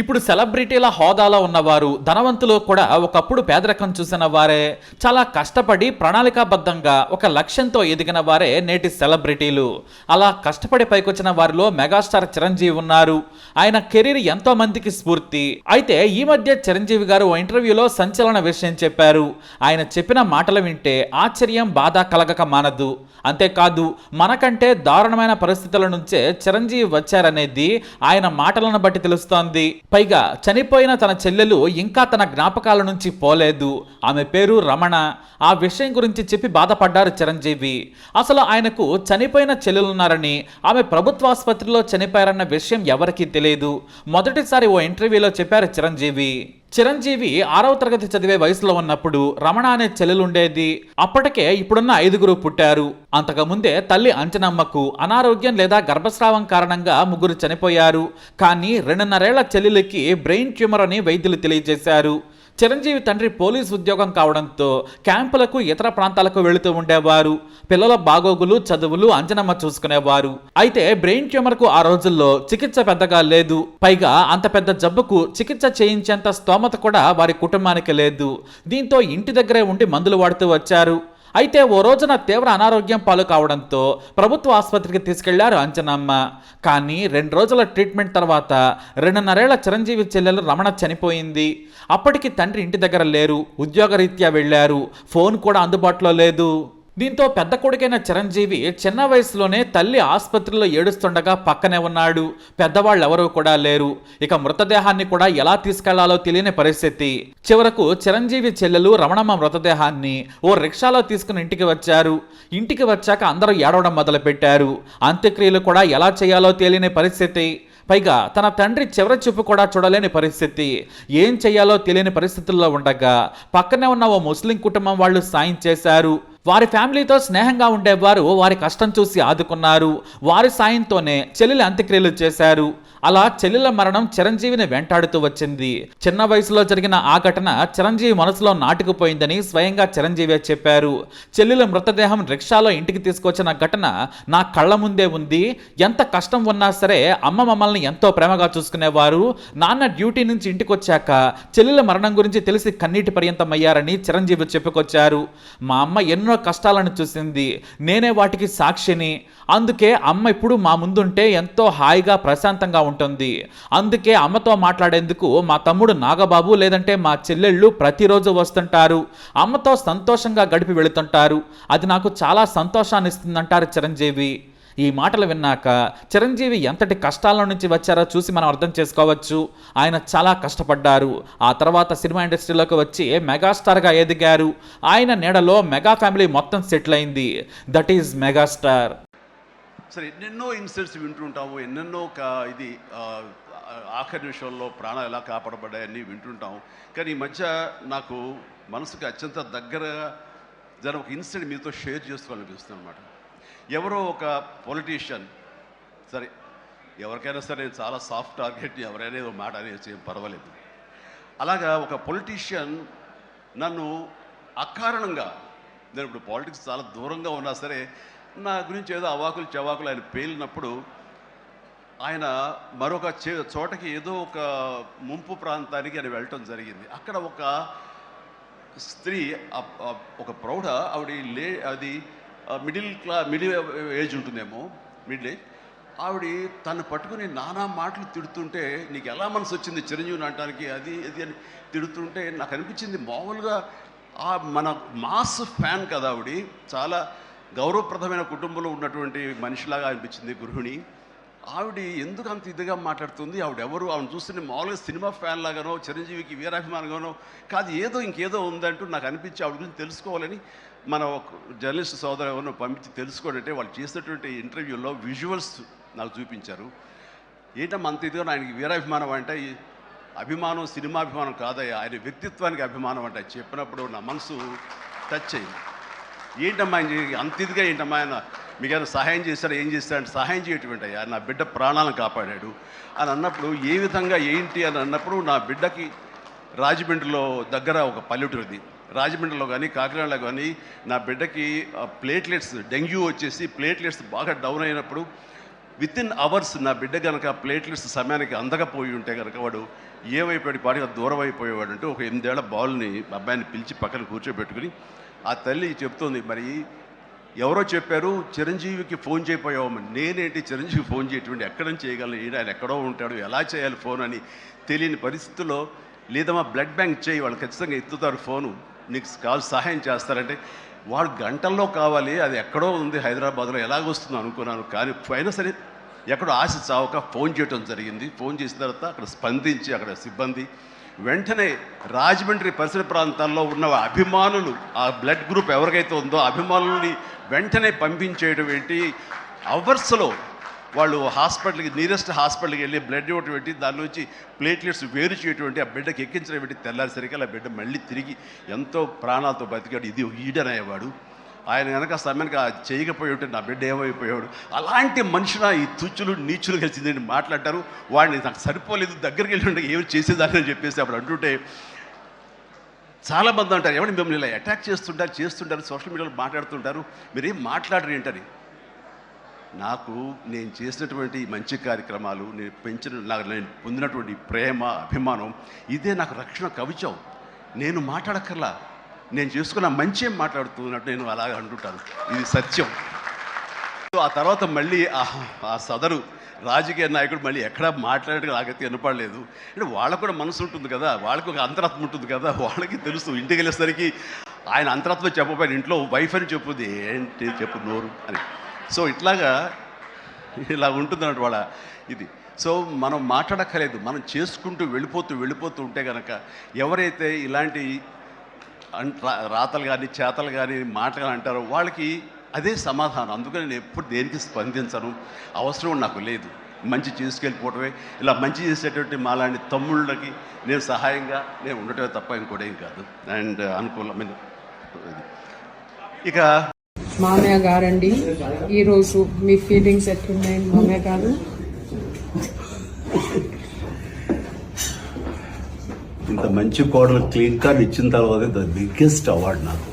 ఇప్పుడు సెలబ్రిటీల హోదాలో ఉన్నవారు ధనవంతులు కూడా ఒకప్పుడు పేదరికం చూసిన వారే చాలా కష్టపడి ప్రణాళికాబద్ధంగా ఒక లక్ష్యంతో ఎదిగిన వారే నేటి సెలబ్రిటీలు. అలా కష్టపడి పైకొచ్చిన వారిలో మెగాస్టార్ చిరంజీవి ఉన్నారు. ఆయన కెరీర్ ఎంతో మందికి స్ఫూర్తి. అయితే ఈ మధ్య చిరంజీవి గారు ఓ ఇంటర్వ్యూలో సంచలన విషయం చెప్పారు. ఆయన చెప్పిన మాటలు వింటే ఆశ్చర్యం బాధ కలగక మానదు. అంతేకాదు మనకంటే దారుణమైన పరిస్థితుల నుంచే చిరంజీవి వచ్చారనేది ఆయన మాటలను బట్టి తెలుస్తోంది. పైగా చనిపోయిన తన చెల్లెలు ఇంకా తన జ్ఞాపకాల నుంచి పోలేదు. ఆమె పేరు రమణ. ఆ విషయం గురించి చెప్పి బాధపడ్డారు చిరంజీవి. అసలు ఆయనకు చనిపోయిన చెల్లెలున్నారని ఆమె ప్రభుత్వ ఆసుపత్రిలో చనిపోయారన్న విషయం ఎవరికీ తెలియదు మొదటిసారి ఓ ఇంటర్వ్యూలో చెప్పారు చిరంజీవి. చిరంజీవి ఆరవ తరగతి చదివే వయసులో ఉన్నప్పుడు రమణ అనే చెల్లెలుండేది. అప్పటికే ఇప్పుడున్న ఐదుగురు పుట్టారు. అంతకుముందే తల్లి అంచనమ్మకు అనారోగ్యం లేదా గర్భస్రావం కారణంగా ముగ్గురు చనిపోయారు. కానీ రెండున్నరేళ్ళ చెల్లెలికి బ్రెయిన్ ట్యూమర్ అని వైద్యులు తెలియజేశారు. చిరంజీవి తండ్రి పోలీస్ ఉద్యోగం కావడంతో క్యాంపులకు ఇతర ప్రాంతాలకు వెళుతూ ఉండేవారు. పిల్లల బాగోగులు చదువులు అంజనమ్మ చూసుకునేవారు. అయితే బ్రెయిన్ ట్యూమర్కు ఆ రోజుల్లో చికిత్స పెద్దగా లేదు. పైగా అంత పెద్ద జబ్బుకు చికిత్స చేయించేంత స్తోమత కూడా వారి కుటుంబానికి లేదు. దీంతో ఇంటి దగ్గరే ఉండి మందులు వాడుతూ వచ్చారు. అయితే ఓ రోజున తీవ్ర అనారోగ్యం పాలు కావడంతో ప్రభుత్వ ఆసుపత్రికి తీసుకెళ్ళారు అంజనమ్మ. కానీ రెండు రోజుల ట్రీట్మెంట్ తర్వాత రెండున్నరేళ్ళ చిరంజీవి చెల్లెలు రమణ చనిపోయింది. అప్పటికి తండ్రి ఇంటి దగ్గర లేరు. ఉద్యోగరీత్యా వెళ్ళారు. ఫోన్ కూడా అందుబాటులో లేదు. దీంతో పెద్ద కొడుకైన చిరంజీవి చిన్న వయసులోనే తల్లి ఆసుపత్రిలో ఏడుస్తుండగా పక్కనే ఉన్నాడు. పెద్దవాళ్ళు ఎవరూ కూడా లేరు. ఇక మృతదేహాన్ని కూడా ఎలా తీసుకెళ్ళాలో తెలియని పరిస్థితి. చివరకు చిరంజీవి చెల్లెలు రమణమ్మ మృతదేహాన్ని ఓ రిక్షాలో తీసుకుని ఇంటికి వచ్చారు. ఇంటికి వచ్చాక అందరూ ఏడవడం మొదలుపెట్టారు. అంత్యక్రియలు కూడా ఎలా చేయాలో తెలియని పరిస్థితి. పైగా తన తండ్రి చివరి చూపు కూడా చూడలేని పరిస్థితి. ఏం చేయాలో తెలియని పరిస్థితుల్లో ఉండగా పక్కనే ఉన్న ఓ ముస్లిం కుటుంబం వాళ్ళు సాయం చేశారు. వారి ఫ్యామిలీతో స్నేహంగా ఉండేవారు వారి కష్టం చూసి ఆదుకున్నారు. వారి సాయంతోనే చెల్లెల అంత్యక్రియలు చేశారు. అలా చెల్లెల మరణం చిరంజీవిని వెంటాడుతూ వచ్చింది. చిన్న వయసులో జరిగిన ఆ ఘటన చిరంజీవి మనసులో నాటుకుపోయిందని స్వయంగా చిరంజీవే చెప్పారు. చెల్లెల మృతదేహం రిక్షాలో ఇంటికి తీసుకొచ్చిన ఘటన నా కళ్ళ ముందే ఉంది. ఎంత కష్టం ఉన్నా సరే అమ్మ మమ్మల్ని ఎంతో ప్రేమగా చూసుకునేవారు. నాన్న డ్యూటీ నుంచి ఇంటికి వచ్చాక చెల్లెల మరణం గురించి తెలిసి కన్నీటి పర్యంతం అయ్యారని చిరంజీవి చెప్పుకొచ్చారు. మా అమ్మ ఎన్నో కష్టాలను చూసింది. నేనే వాటికి సాక్షిని. అందుకే అమ్మ ఇప్పుడు మా ముందుంటే ఎంతో హాయిగా ప్రశాంతంగా ఉంటుంది. అందుకే అమ్మతో మాట్లాడేందుకు మా తమ్ముడు నాగబాబు లేదంటే మా చెల్లెళ్ళు ప్రతిరోజు వస్తుంటారు. అమ్మతో సంతోషంగా గడిపి వెళుతుంటారు. అది నాకు చాలా సంతోషాన్ని ఇస్తుందంటారు చిరంజీవి. ఈ మాటలు విన్నాక చిరంజీవి ఎంతటి కష్టాల నుంచి వచ్చారో చూసి మనం అర్థం చేసుకోవచ్చు. ఆయన చాలా కష్టపడ్డారు. ఆ తర్వాత సినిమా ఇండస్ట్రీలోకి వచ్చి మెగాస్టార్గా ఎదిగారు. ఆయన నీడలో మెగా ఫ్యామిలీ మొత్తం సెటిల్ అయింది. That is megastar. సరే ఎన్నెన్నో ఇన్సిడెంట్స్ వింటుంటాము ఎన్నెన్నో కా ఇది ఆఖరి నిమిషంలో ప్రాణాలు ఎలా కాపాడబడ్డాయని వింటుంటాము. కానీ ఈ మధ్య నాకు మనసుకి అత్యంత దగ్గరగా జరిగిన ఒక ఇన్సిడెంట్ మీతో షేర్ చేసుకోవాలనిపిస్తుంది అనమాట ఎవరో ఒక పొలిటీషియన్ సరే ఎవరికైనా సరే నేను చాలా సాఫ్ట్ టార్గెట్ ఎవరైనా ఏదో మాట అనేసి పర్వాలేదు. అలాగా ఒక పొలిటీషియన్ నన్ను అకారణంగా నేను ఇప్పుడు పాలిటిక్స్ చాలా దూరంగా ఉన్నా సరే నా గురించి ఏదో అవాకులు చవాకులు ఆయన పేలినప్పుడు ఆయన మరొక చే చోటకి ఏదో ఒక ముంపు ప్రాంతానికి ఆయన వెళ్ళటం జరిగింది. అక్కడ ఒక స్త్రీ ఒక ప్రౌఢ ఆవిడ లే అది మిడిల్ క్లా మిడిల్ ఏజ్ ఉంటుందేమో మిడిల్ ఏజ్. ఆవిడ తను పట్టుకుని నానా మాటలు తిడుతుంటే నీకు ఎలా మనసు వచ్చింది చిరంజీవిని అనడానికి అది ఇది అని తిడుతుంటే నాకు అనిపించింది మామూలుగా ఆ మన మాస్ ఫ్యాన్ కదా ఆవిడ. చాలా గౌరవప్రదమైన కుటుంబంలో ఉన్నటువంటి మనిషిలాగా అనిపించింది గృహిణి. ఆవిడ ఎందుకు అంత ఇదిగా మాట్లాడుతుంది? ఆవిడ ఎవరు? ఆవిడ చూస్తుంటే మామూలుగా సినిమా ఫ్యాన్ లాగానో చిరంజీవికి వీరాభిమానంగానో కాదు ఏదో ఇంకేదో ఉందంటూ నాకు అనిపించి ఆవిడ గురించి తెలుసుకోవాలని మన ఒక జర్నలిస్ట్ సోదరు ఎవరినో పంపించి తెలుసుకోడంటే వాళ్ళు చేసినటువంటి ఇంటర్వ్యూలో విజువల్స్ నాకు చూపించారు. ఏంటమ్మా అంత ఇదిగా ఆయనకి వీరాభిమానం అంటే అభిమానం సినిమా అభిమానం కాదయ్యా ఆయన వ్యక్తిత్వానికి అభిమానం అంటే చెప్పినప్పుడు నా మనసు టచ్ అయింది ఏంటమ్మా ఆయన అంత ఇదిగా ఏంటమ్మా ఆయన మీకు ఏమైనా సహాయం చేశారా ఏం చేశారంటే సహాయం చేయటువంటి అయ్యా నా బిడ్డ ప్రాణాలను కాపాడాడు అని అన్నప్పుడు ఏ విధంగా ఏంటి అని అన్నప్పుడు నా బిడ్డకి రాజమండ్రిలో దగ్గర ఒక పల్లెటూరిది. రాజమండ్రిలో కానీ కాకినాడలో కానీ నా బిడ్డకి ప్లేట్లెట్స్ డెంగ్యూ వచ్చేసి ప్లేట్లెట్స్ బాగా డౌన్ అయినప్పుడు విత్ ఇన్ అవర్స్ నా బిడ్డ కనుక ప్లేట్లెట్స్ సమయానికి అందకపోయి ఉంటే కనుక వాడు ఏమైపోయాడు పాటిగా దూరం అయిపోయేవాడు అంటే ఒక ఎనిమిదేళ్ళ బాల్ని అబ్బాయిని పిలిచి పక్కన కూర్చోబెట్టుకుని ఆ తల్లి చెప్తోంది మరి ఎవరో చెప్పారు చిరంజీవికి ఫోన్ చేయపోయావమ్మని నేనేంటి చిరంజీవి ఫోన్ చేయటువంటి ఎక్కడ నుంచి చేయగలను? ఈయన ఆయన ఎక్కడో ఉంటాడు ఎలా చేయాలి ఫోన్ అని తెలియని పరిస్థితుల్లో లేదమ్మా బ్లడ్ బ్యాంక్ చేయి వాళ్ళు ఖచ్చితంగా ఎత్తుతారు ఫోను. నీకు కాల్ సహాయం చేస్తారంటే వాడు గంటల్లో కావాలి అది ఎక్కడో ఉంది హైదరాబాద్లో ఎలాగొస్తుందో అనుకున్నాను. కానీ అయినా సరే ఎక్కడో ఆశ చావక ఫోన్ చేయటం జరిగింది. ఫోన్ చేసిన తర్వాత అక్కడ స్పందించి అక్కడ సిబ్బంది వెంటనే రాజమండ్రి పరిసర ప్రాంతాల్లో ఉన్న అభిమానులు ఆ బ్లడ్ గ్రూప్ ఎవరికైతే ఉందో అభిమానుల్ని వెంటనే పంపించేయడం ఏంటి? అవర్స్లో వాళ్ళు హాస్పిటల్కి నియరెస్ట్ హాస్పిటల్కి వెళ్ళి బ్లడ్ ఇవ్వటం పెట్టి దాని నుంచి ప్లేట్లెట్స్ వేరు చేయటువంటి ఆ బిడ్డకి ఎక్కించడం పెట్టి తెల్లారిసరికి ఆ బిడ్డ మళ్ళీ తిరిగి ఎంతో ప్రాణాలతో బతికాడు. ఇది ఈడనయ్యేవాడు ఆయన కనుక సమయానికి చేయకపోయి ఉంటే నా బిడ్డ ఏమైపోయాడు అలాంటి మనుషుల ఈ తుచ్చులు నీచులు కలిసిందని మాట్లాడతారు. వాడిని నాకు సరిపోలేదు దగ్గరికి వెళ్ళి ఉంటే ఏమి చేసేదాన్ని చెప్పేసి అప్పుడు అంటుంటే చాలా మంది అంటారు ఎవరిని మిమ్మల్ని ఇలా అటాక్ చేస్తుంటారు చేస్తుంటారు సోషల్ మీడియాలో మాట్లాడుతుంటారు మీరేం మాట్లాడరు ఏంటని? నాకు నేను చేసినటువంటి మంచి కార్యక్రమాలు నేను పెంచిన నాకు నేను పొందినటువంటి ప్రేమ అభిమానం ఇదే నాకు రక్షణ కవిచం. నేను మాట్లాడక్కర్లా. నేను చేసుకున్న మంచి ఏం మాట్లాడుతున్నట్టు నేను అలాగ అంటుంటాను. ఇది సత్యం. సో ఆ తర్వాత మళ్ళీ ఆ- సదరు రాజకీయ నాయకుడు మళ్ళీ ఎక్కడా మాట్లాడేది నాకైతే వినపడలేదు అంటే వాళ్ళకు కూడా మనసు ఉంటుంది కదా వాళ్ళకు ఒక అంతరాత్మ ఉంటుంది కదా వాళ్ళకి తెలుసు. ఇంటికి వెళ్ళేసరికి ఆయన అంతరాత్మ చెప్పబోయిన ఇంట్లో వైఫ్ అని చెప్పుది ఏంటి చెప్పు నోరు అని. సో ఇట్లాగా ఇలా ఉంటుంది అన్నట్టు వాళ్ళ ఇది. సో మనం మాట్లాడక్కర్లేదు. మనం చేసుకుంటూ వెళ్ళిపోతూ వెళ్ళిపోతూ ఉంటే కనుక ఎవరైతే ఇలాంటి రా- రాతలు కానీ చేతలు కానీ మాటలు కానీ అంటారో వాళ్ళకి అదే సమాధానం. అందుకని నేను ఎప్పుడు దేనికి స్పందించను? అవసరం నాకు లేదు. మంచి చేసుకెళ్ళిపోవటమే. ఇలా మంచి చేసేటువంటి మాలాంటి తమ్ముళ్ళకి నేను సహాయంగా నేను ఉండటమే తప్ప ఇంకోటేం ఏం కాదు. అండ్ అనుకూలమైన ఇది. ఇక మామయ్య గారండి. ఈరోజు మీ ఫీలింగ్స్ ఎట్లున్నాయి మామయ్య గారు? ఇంత మంచి కోడలు క్లీన్ కార్డ్ ఇచ్చిన తర్వాత ద బిగ్గెస్ట్ అవార్డ్ నాకు.